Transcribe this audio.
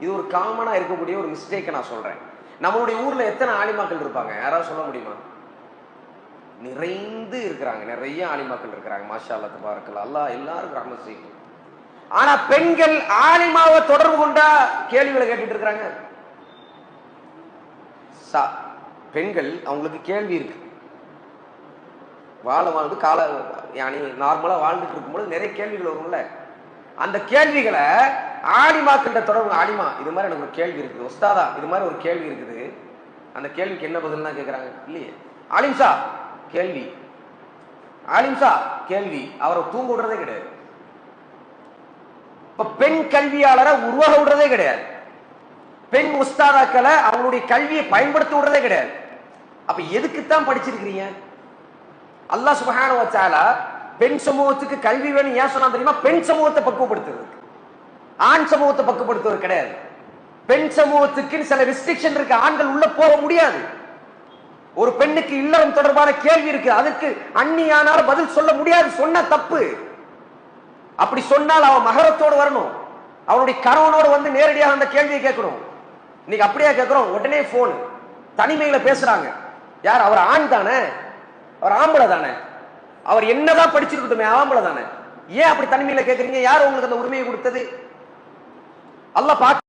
இது ஒரு காமனா இருக்கக்கூடிய ஒரு மிஸ்டேக்கை நான் சொல்றேன். நம்மளுடைய ஊர்ல எத்தனை ஆலிமாக்கள் இருப்பாங்க? யாராவது சொல்ல முடியுமா? நிறைந்து இருக்கிறாங்க. நிறைய ஆலிமாக்கள் இருக்கிறாங்க. மாஷா அல்லா தபாரக்கல் அல்லாஹ் எல்லாருக்கும் ரஹ்மத் செய்யும். ஆனா பெண்கள் ஆலிமாவை தொடர்பு கொண்டா கேள்விகளை கேட்டுட்டு இருக்கிறாங்க. சா- பெண்கள் அவங்களுக்கு கேள்வி இருக்கு. வாழ வாழ்ந்து கால யானி நார்மலா வாழ்ந்துட்டு இருக்கும்போது நிறைய கேள்விகள் வரும்ல. அந்த கேள்விகளை ஆலிமாக்கிட்ட தொடர்பு. ஆலிமா இது மாதிரி எனக்கு ஒரு கேள்வி இருக்குது. உஸ்தாதா இது மாதிரி ஒரு கேள்வி இருக்குது. அந்த கேள்விக்கு என்ன பதில்னா கேட்குறாங்க இல்லையே. ஆலிம்சா கேள்வி. ஆலிம்சா கேள்வி. அவரை தூங்க விடுறதே கிடையாது. இப்ப பெண் கல்வியாளரை உருவாக விடுறதே கிடையாது. பெண் உஸ்தாதாக்களை அவங்களுடைய கல்வியை பயன்படுத்தி விடுறதே கிடையாது. அப்ப எதுக்குத்தான் படிச்சிருக்கிறீங்க? அல்லாஹ் சுபஹான வச்சால பெண் சமூகத்துக்கு கல்வி வேணும் ஏன் சொன்னா தெரியுமா? பெண் சமூகத்தை பக்குவப்படுத்துறது ஆண் சமூகத்தை பக்குவப்படுத்துவது கிடையாது. பெண் சமூகத்துக்கு சில ரெஸ்ட்ரிக்ஷன் இருக்கு. ஆண்கள் உள்ள போக முடியாது. ஒரு பெண்ணுக்கு இல்லறம் தொடர்பான கேள்வி இருக்கு. அதுக்கு அந்நியானால் பதில் சொல்ல முடியாது. சொன்ன தப்பு. அப்படி சொன்னால் அவன் மகரத்தோடு வரணும். அவனுடைய கணவனோடு வந்து நேரடியாக அந்த கேள்வியை கேட்கணும். இன்னைக்கு அப்படியே கேட்கிறோம். உடனே போன் தனிமையில பேசுறாங்க. யார்? அவர் ஆண் தானே? அவர் ஆம்பளை தானே? அவர் என்னதான் படிச்சிருக்கட்டுமே ஆம்பளை தானே? ஏன் அப்படி தனிமையில கேட்கறீங்க? யார் உங்களுக்கு அந்த உரிமையை கொடுத்தது? அல்லாஹ் பார்க்க